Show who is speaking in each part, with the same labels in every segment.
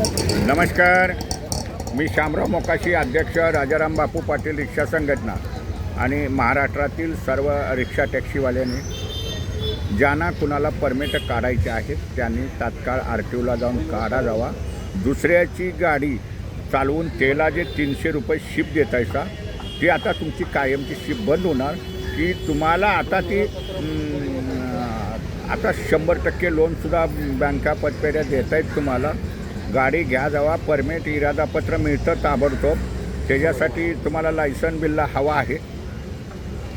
Speaker 1: नमस्कार. मी शामराव मोकाशी अध्यक्ष राजाराम बापू पाटील रिक्षा संघटना आणि महाराष्ट्रातील सर्व रिक्षा टॅक्सीवाल्यांनी ज्यांना कुणाला परमिट काढायचे आहेत त्यांनी तात्काळ आर टी ओला जाऊन काढा जावा. दुसऱ्याची गाडी चालवून त्याला जे तीनशे रुपये शिप देतायचा ती आता तुमची कायमची शिप बंद होणार. की तुम्हाला आता ती आता शंभर टक्के लोनसुद्धा बँका पतपेऱ्या देत आहेत तुम्हाला. गाडी घ्या जावा परमिट इरादापत्र मिळतं ताबडतोब. त्याच्यासाठी तुम्हाला लायसन बिल्ला हवा आहे.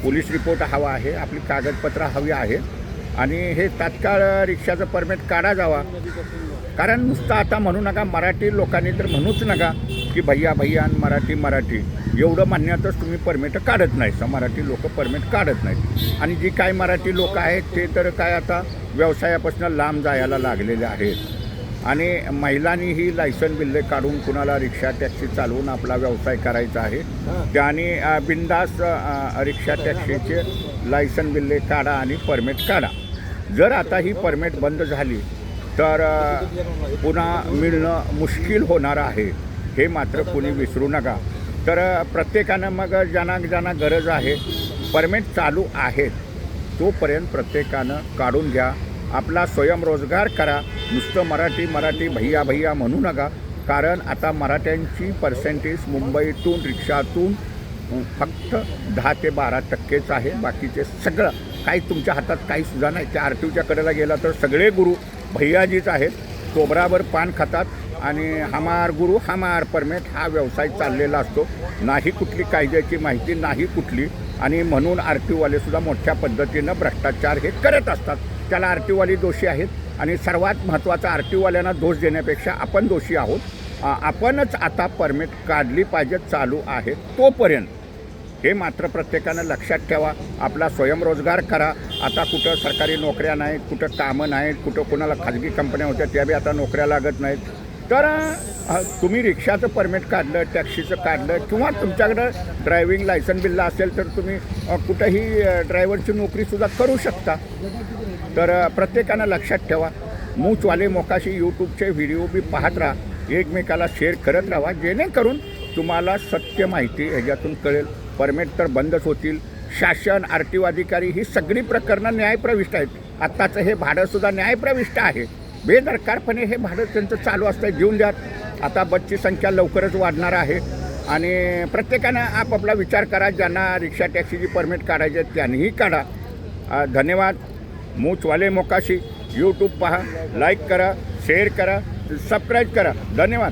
Speaker 1: पोलीस रिपोर्ट हवा आहे आपली कागदपत्रं हवी आहे. आणि हे तात्काळ रिक्षाचं परमिट काढा जावा. कारण नुसतं आता म्हणू नका मराठी लोकांनी तर म्हणूच नका की भैया भैया आणि मराठी मराठी. एवढं म्हणण्यातच तुम्ही परमिट काढत नाही स मराठी लोक परमिट काढत नाहीत. आणि जी काय मराठी लोक आहेत ते तर काय आता व्यवसायापासून लांब जायला लागलेले आहेत. आणि महिलांनीही लायसन बिल्ले काढून कुणाला रिक्षा टॅक्सी चालवून आपला व्यवसाय करायचा आहे. त्याने अ, रिक्षा टॅक्सीचे लायसन बिल्ले काढा आणि परमिट काढा. जर आता ही परमिट बंद झाली तर पुन्हा मिळणं मुश्किल होणार आहे. हे मात्र कोणी विसरू नका. तर प्रत्येकानं मग ज्यांना ज्यांना गरज आहे परमिट चालू आहेत तोपर्यंत प्रत्येकानं काढून घ्या. आपला स्वयंरोजगार करा. नुसतं मराठी मराठी भैया भैया म्हणू नका. कारण आता मराठ्यांची पर्सेंटेज मुंबईतून रिक्षातून फक्त दहा ते बारा टक्केच आहे. बाकीचे सगळं काही तुमच्या हातात काही सुद्धा नाही. त्या आर टी ओच्या कडेला गेला तर सगळे गुरु भैयाजीच आहेत. कोबरावर पान खातात आणि हमार गुरु हमार परमेट हा व्यवसाय चाललेला असतो. नाही कुठली कायद्याची माहिती नाही कुठली. आणि म्हणून आर टी ओवालेसुद्धा मोठ्या पद्धतीनं भ्रष्टाचार हे करत असतात. त्याला आर टीओवाले दोषी आहेत आणि सर्वात महत्त्वाचा आर टीओवाल्यांना दोष देण्यापेक्षा आपण दोषी आहोत. आपणच आता परमिट काढली पाहिजे चालू आहे तोपर्यंत. हे मात्र प्रत्येकानं लक्षात ठेवा. आपला स्वयंरोजगार करा. आता कुठं सरकारी नोकऱ्या नाहीत कुठं कामं नाहीत कुठं कोणाला खाजगी कंपन्या होत्या त्या बी आता नोकऱ्या लागत नाहीत. तर तुम्ही रिक्षाचं परमिट काढलं टॅक्सीचं काढलं किंवा तुमच्याकडं ड्रायव्हिंग लायसन बिल्ला असेल तर तुम्ही कुठंही ड्रायव्हरची नोकरीसुद्धा करू शकता. तर प्रत्येकानं लक्षात ठेवा मूचवाले मोकाशी यूट्यूबचे व्हिडिओ बी पाहत राहा एकमेकाला शेअर करत राहा जेणेकरून तुम्हाला सत्य माहिती ह्याच्यातून कळेल. परमिट तर बंदच होतील. शासन आर टी ओ अधिकारी ही सगळी प्रकरणं न्यायप्रविष्ट आहेत. आत्ताचं हे भाडंसुद्धा न्यायप्रविष्ट आहे. बेदरकारपणे हे भाडं त्यांचं चालू असतं घेऊन द्या. आता बसची संख्या लवकरच वाढणार आहे. आणि प्रत्येकानं आपापला विचार करा ज्यांना रिक्षा टॅक्सीची परमिट काढायची आहे त्यांनीही काढा. धन्यवाद. मूचवाले मोकाशी. यूट्यूब पहा. लाईक करा. शेअर करा. सबस्क्राईब करा. धन्यवाद.